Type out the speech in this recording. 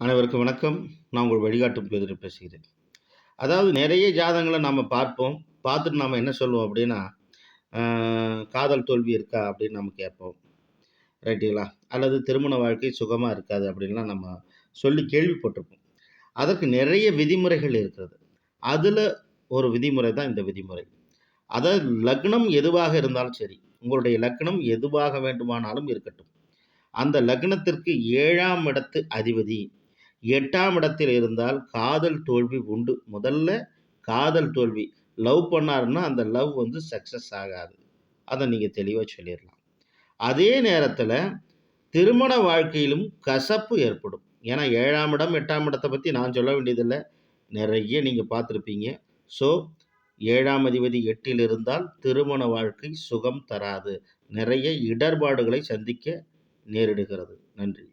அனைவருக்கும் வணக்கம். நான் உங்கள் வழிகாட்டும் பேதில் பேசுகிறேன். அதாவது நிறைய ஜாதகங்களை நாம் பார்ப்போம். பார்த்துட்டு நம்ம என்ன சொல்லுவோம் அப்படின்னா காதல் தோல்வி இருக்கா அப்படின்னு நம்ம கேட்போம். ரைட்டுங்களா அல்லது திருமண வாழ்க்கை சுகமாக இருக்காது அப்படின்லாம் நம்ம சொல்லி கேள்விப்பட்டிருப்போம். அதற்கு நிறைய விதிமுறைகள் இருக்கிறது. அதில் ஒரு விதிமுறை தான் இந்த விதிமுறை. அதாவது லக்னம் எதுவாக இருந்தாலும் சரி உங்களுடைய லக்னம் எதுவாக வேண்டுமானாலும் இருக்கட்டும். அந்த லக்னத்திற்கு ஏழாம் இடத்து அதிபதி எட்டாம் இடத்தில் இருந்தால் காதல் தோல்வி உண்டு. முதல்ல காதல் தோல்வி. லவ் பண்ணாருன்னா அந்த லவ் வந்து சக்ஸஸ் ஆகாது. அதை நீங்கள் தெளிவாக சொல்லிடலாம். அதே நேரத்தில் திருமண வாழ்க்கையிலும் கசப்பு ஏற்படும். ஏன்னா ஏழாம் இடம் எட்டாம் இடத்தை பற்றி நான் சொல்ல வேண்டியதில்லை. நிறைய நீங்கள் பார்த்துருப்பீங்க. ஸோ ஏழாம் அதிபதி எட்டில் இருந்தால் திருமண வாழ்க்கை சுகம் தராது. நிறைய இடர்பாடுகளை சந்திக்க நேரிடுகிறது. நன்றி.